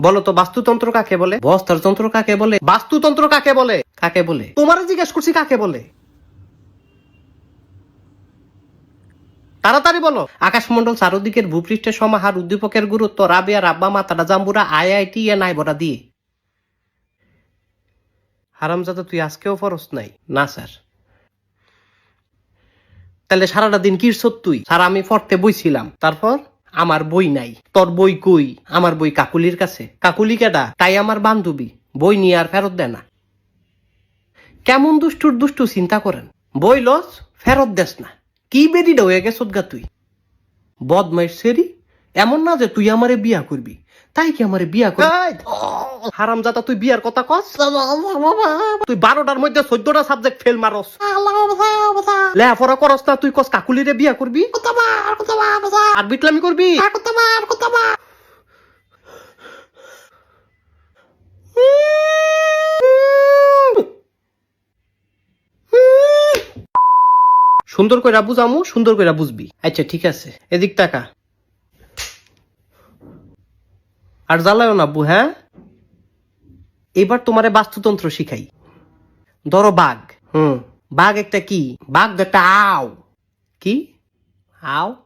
বলো তো, বাস্তুতন্ত্র কাকে বলে? বস্ত্রতন্ত্র কাকে বলে? বাস্তুতন্ত্র কাকে বলে? কাকে বলে? তোমার জিজ্ঞেস করছি কাকে বলে? তাড়াতাড়ি বলো। আকাশমন্ডল চারদিকের ভূপৃষ্ঠের সমাহার, উদ্দীপকের গুরুত্ব, রাবিয়া, রাব্বা, মাতারা, জাম্বুরা আইআইটি এ নাই বড়া দিয়ে। হারামজাদা, তুই আজকেও ফরস নাই? না, স্যার। তাহলে সারাটা দিন কি তুই? স্যার, আমি পড়তে বইছিলাম। তারপর? আমার বই নাই। তোর বই কই? আমার বই কাকুলির কাছে। কাকুলি কেডা? তাই আমার বান্ধবী। বই নিয়ে আর ফেরত দেয় না। কেমন দুষ্টুর দুষ্টু চিন্তা করেন? বই লস, ফেরত দেস না। কি বেরি হয়ে গেছত গা তুই? বদমাইশ সেরি এমন না যে তুই আমারে বিয়া করবি। তাই কি আমারে বিয়া করবি হারাম জাতা তুই বিয়ার কথা কস? তুই বারোটার মধ্যে চোদ্দটা সাবজেক্ট ফেল মারস। লেখাপড়া করস না, তুই কস কাকুলিরে বিয়া করবি? আর বিটলামি করবি? সুন্দর কইরা বুঝামু, সুন্দর কইরা বুঝবি। আচ্ছা ঠিক আছে। এদিক টাকা আর জ্বালায় না, আব্বু হ্যাঁ? এবার তোমারে বাস্তুতন্ত্র শিখাই। ধরো বাঘ। হুম। বাঘ একটা কি? বাঘ একটা আও। কি? আও?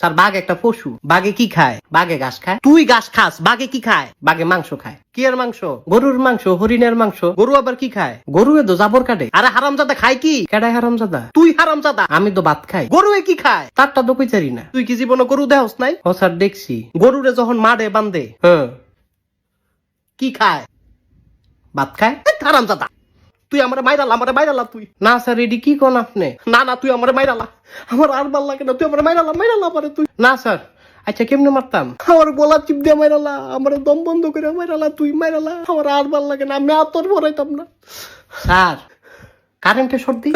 স্যার, বাঘ একটা পশু, বাঘে কি খায়? বাঘে ঘাস খায়। তুই ঘাস খাস, বাঘে কি খায়? বাঘে মাংস খায়। কি এর মাংস? গরুর মাংস, হরিণের মাংস, গরু আবার কি খায়? গরু তো জাবর কাটে। আরে হারামজাদা, খায় কি? কেডায় হারামজাদা? তুই হারামজাদা, আমি তো ভাত খাই। গরু কি খায়? তারটা তো কইচারি না। তুই কি জীবনে গরু দেহস নাই? ও স্যার, দেখছি। গরুরে যখন মারে বান্ধে হ্যাঁ কি খায়? ভাত খায়? হারামজাদা। তুই আমার মাইরালা আমার মাইরালা তুই। না স্যার রেডি কি কোন আপনি? না না, তুই আমার মাইরালা আমার আর ভালো লাগে না, তুই আমার মাইরালা মাইরালা পারে তুই। না স্যার আচ্ছা কেমনে মারতাম? আমার বলা চিপ দিয়ে মাইরালা আমার দম বন্ধ করে মাইরালা তুই মাইরালা আমার আর ভালো লাগে না, আমি আর তোর ভরাইতাম না। স্যার কারেন্টে সর্দি?